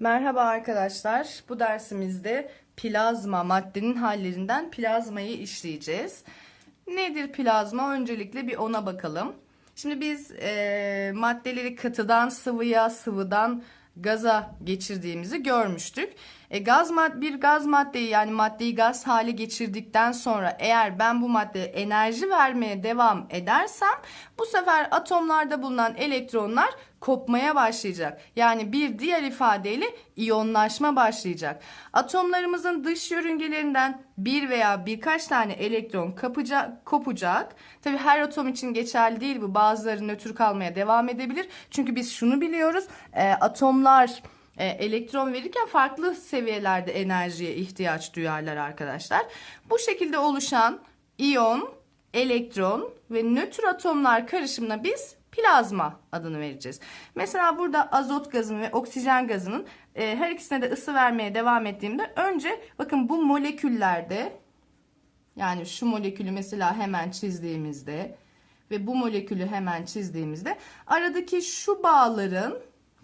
Merhaba arkadaşlar. Bu dersimizde plazma maddenin hallerinden plazmayı işleyeceğiz. Nedir plazma? Öncelikle bir ona bakalım. Şimdi biz eee, maddeleri katıdan sıvıya, sıvıdan gaza geçirdiğimizi görmüştük. E, gaz mad bir gaz maddeyi yani maddeyi gaz hale geçirdikten sonra eğer ben bu maddeye enerji vermeye devam edersem bu sefer atomlarda bulunan elektronlar kopmaya başlayacak. Yani bir diğer ifadeyle iyonlaşma başlayacak. Atomlarımızın dış yörüngelerinden bir veya birkaç tane elektron kapacak, kopacak. Tabii her atom için geçerli değil bu. Bazıları nötr kalmaya devam edebilir. Çünkü biz şunu biliyoruz. e, atomlar e, elektron verirken farklı seviyelerde enerjiye ihtiyaç duyarlar arkadaşlar. Bu şekilde oluşan iyon, elektron ve nötr atomlar karışımına biz plazma adını vereceğiz. Mesela burada azot gazının ve oksijen gazının e, her ikisine de ısı vermeye devam ettiğimde önce bakın bu moleküllerde yani şu molekülü mesela hemen çizdiğimizde ve bu molekülü hemen çizdiğimizde aradaki şu bağların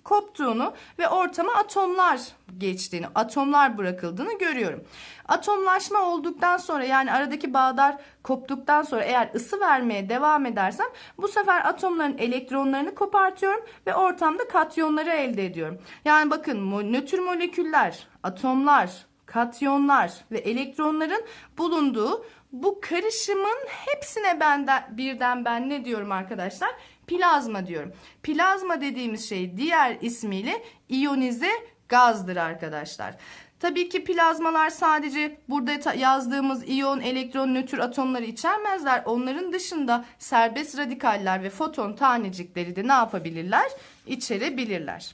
koptuğunu ve ortama atomlar geçtiğini, atomlar bırakıldığını görüyorum. Atomlaşma olduktan sonra yani aradaki bağlar koptuktan sonra eğer ısı vermeye devam edersem bu sefer atomların elektronlarını kopartıyorum ve ortamda katyonları elde ediyorum. Yani bakın nötr moleküller, atomlar, katyonlar ve elektronların bulunduğu bu karışımın hepsine benden birden ben ne diyorum arkadaşlar? Plazma diyorum. Plazma dediğimiz şey diğer ismiyle iyonize gazdır arkadaşlar. Tabii ki plazmalar sadece burada yazdığımız iyon, elektron, nötr atomları içermezler. Onların dışında serbest radikaller ve foton tanecikleri de ne yapabilirler? İçerebilirler.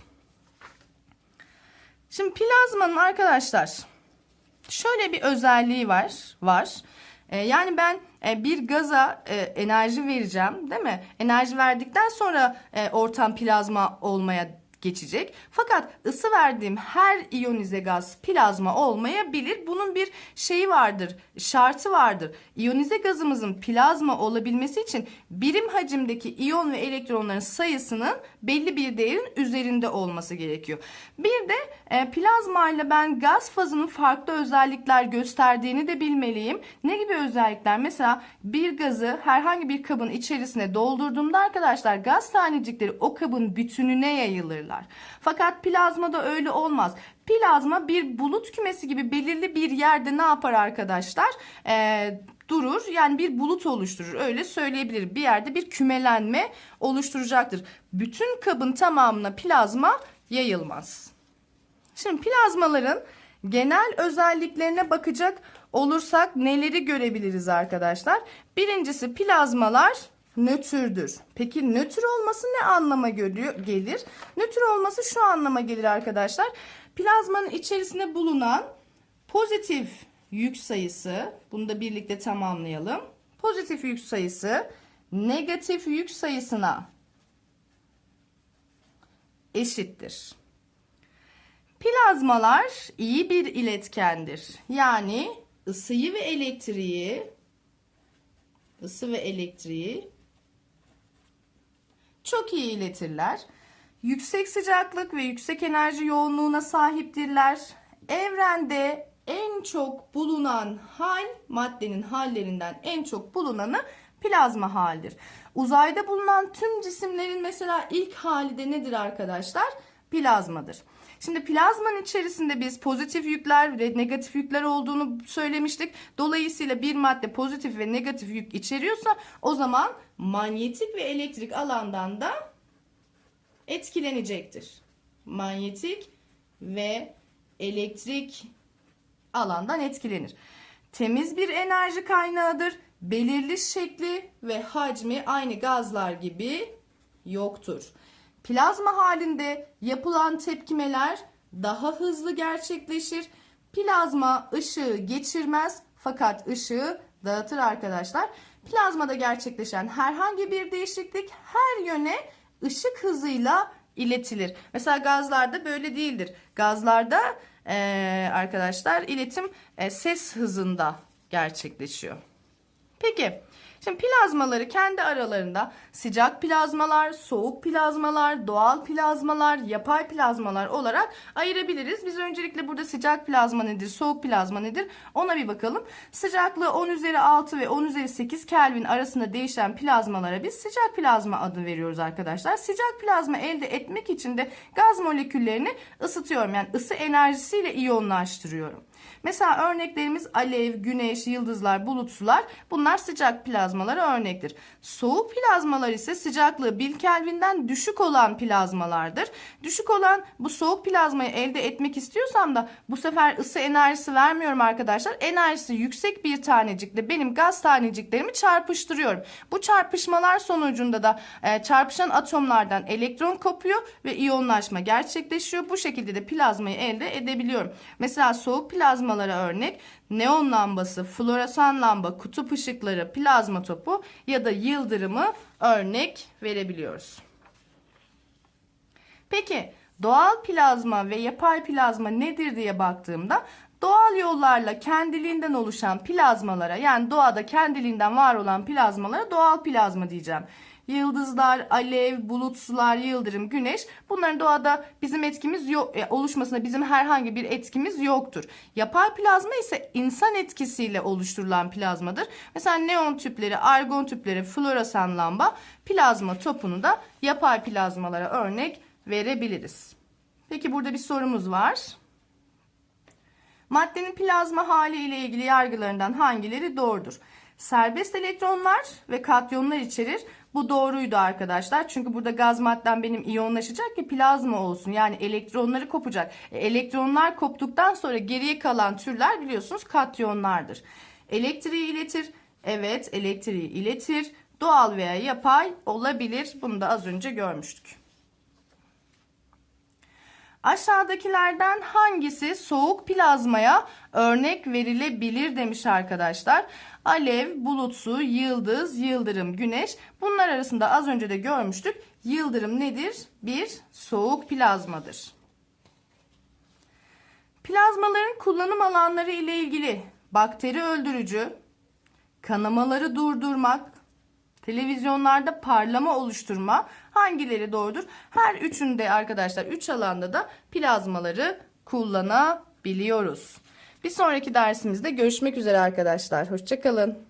Şimdi plazmanın arkadaşlar şöyle bir özelliği var. Var. Ee, yani ben e, bir gaza e, enerji vereceğim, değil mi? Enerji verdikten sonra e, ortam plazma olmaya geçecek. Fakat ısı verdiğim her iyonize gaz plazma olmayabilir. Bunun bir şeyi vardır, şartı vardır. İyonize gazımızın plazma olabilmesi için birim hacimdeki iyon ve elektronların sayısının belli bir değerin üzerinde olması gerekiyor. Bir de e, plazma ile ben gaz fazının farklı özellikler gösterdiğini de bilmeliyim. Ne gibi özellikler? Mesela bir gazı herhangi bir kabın içerisine doldurduğumda arkadaşlar gaz tanecikleri o kabın bütününe yayılırlar. Fakat plazmada öyle olmaz. Plazma bir bulut kümesi gibi belirli bir yerde ne yapar arkadaşlar? Ee, durur yani bir bulut oluşturur öyle söyleyebilir bir yerde bir kümelenme oluşturacaktır. Bütün kabın tamamına plazma yayılmaz. Şimdi plazmaların genel özelliklerine bakacak olursak neleri görebiliriz arkadaşlar? Birincisi plazmalar nötrdür. Peki nötr olması ne anlama gelir? Nötr olması şu anlama gelir arkadaşlar. Plazmanın içerisinde bulunan pozitif yük sayısı, bunu da birlikte tamamlayalım. Pozitif yük sayısı negatif yük sayısına eşittir. Plazmalar iyi bir iletkendir. Yani ısıyı ve elektriği ısı ve elektriği çok iyi iletirler. Yüksek sıcaklık ve yüksek enerji yoğunluğuna sahiptirler. Evrende en çok bulunan hal maddenin hallerinden en çok bulunanı plazma haldir. Uzayda bulunan tüm cisimlerin mesela ilk hali de nedir arkadaşlar? Plazmadır. Şimdi plazmanın içerisinde biz pozitif yükler ve negatif yükler olduğunu söylemiştik. Dolayısıyla bir madde pozitif ve negatif yük içeriyorsa o zaman manyetik ve elektrik alandan da etkilenecektir. Manyetik ve elektrik alandan etkilenir. Temiz bir enerji kaynağıdır. Belirli şekli ve hacmi aynı gazlar gibi yoktur. Plazma halinde yapılan tepkimeler daha hızlı gerçekleşir. Plazma ışığı geçirmez fakat ışığı dağıtır arkadaşlar. Plazmada gerçekleşen herhangi bir değişiklik her yöne ışık hızıyla iletilir. Mesela gazlarda böyle değildir. Gazlarda eee, arkadaşlar iletim e, ses hızında gerçekleşiyor. Peki Şimdi plazmaları kendi aralarında sıcak plazmalar, soğuk plazmalar, doğal plazmalar, yapay plazmalar olarak ayırabiliriz. Biz öncelikle burada sıcak plazma nedir, soğuk plazma nedir ona bir bakalım. Sıcaklığı 10 üzeri 6 ve 10 üzeri 8 Kelvin arasında değişen plazmalara biz sıcak plazma adı veriyoruz arkadaşlar. Sıcak plazma elde etmek için de gaz moleküllerini ısıtıyorum. Yani ısı enerjisiyle iyonlaştırıyorum. Mesela örneklerimiz alev, güneş, yıldızlar, bulut sular bunlar sıcak plazmalara örnektir. Soğuk plazmalar ise sıcaklığı 1 Kelvin'den düşük olan plazmalardır. Düşük olan bu soğuk plazmayı elde etmek istiyorsam da bu sefer ısı enerjisi vermiyorum arkadaşlar. Enerjisi yüksek bir tanecikle benim gaz taneciklerimi çarpıştırıyorum. Bu çarpışmalar sonucunda da e, çarpışan atomlardan elektron kopuyor ve iyonlaşma gerçekleşiyor. Bu şekilde de plazmayı elde edebiliyorum. Mesela soğuk plazmalara örnek neon lambası, floresan lamba, kutup ışıkları, plazma topu ya da yıldırımı örnek verebiliyoruz. Peki doğal plazma ve yapay plazma nedir diye baktığımda doğal yollarla kendiliğinden oluşan plazmalara yani doğada kendiliğinden var olan plazmalara doğal plazma diyeceğim. Yıldızlar, alev, bulut, sular, yıldırım, güneş bunların doğada bizim etkimiz yok, e, oluşmasına bizim herhangi bir etkimiz yoktur. Yapay plazma ise insan etkisiyle oluşturulan plazmadır. Mesela neon tüpleri, argon tüpleri, floresan lamba plazma topunu da yapay plazmalara örnek verebiliriz. Peki burada bir sorumuz var. Maddenin plazma hali ile ilgili yargılarından hangileri doğrudur? Serbest elektronlar ve katyonlar içerir. Bu doğruydu arkadaşlar. Çünkü burada gaz maddem benim iyonlaşacak ki plazma olsun. Yani elektronları kopacak. E, elektronlar koptuktan sonra geriye kalan türler biliyorsunuz katyonlardır. Elektriği iletir. Evet elektriği iletir. Doğal veya yapay olabilir. Bunu da az önce görmüştük. Aşağıdakilerden hangisi soğuk plazmaya örnek verilebilir demiş arkadaşlar. Alev, bulut su, yıldız, yıldırım, güneş. Bunlar arasında az önce de görmüştük. Yıldırım nedir? Bir soğuk plazmadır. Plazmaların kullanım alanları ile ilgili bakteri öldürücü, kanamaları durdurmak, televizyonlarda parlama oluşturma hangileri doğrudur? Her üçünde arkadaşlar üç alanda da plazmaları kullanabiliyoruz. Bir sonraki dersimizde görüşmek üzere arkadaşlar. Hoşçakalın.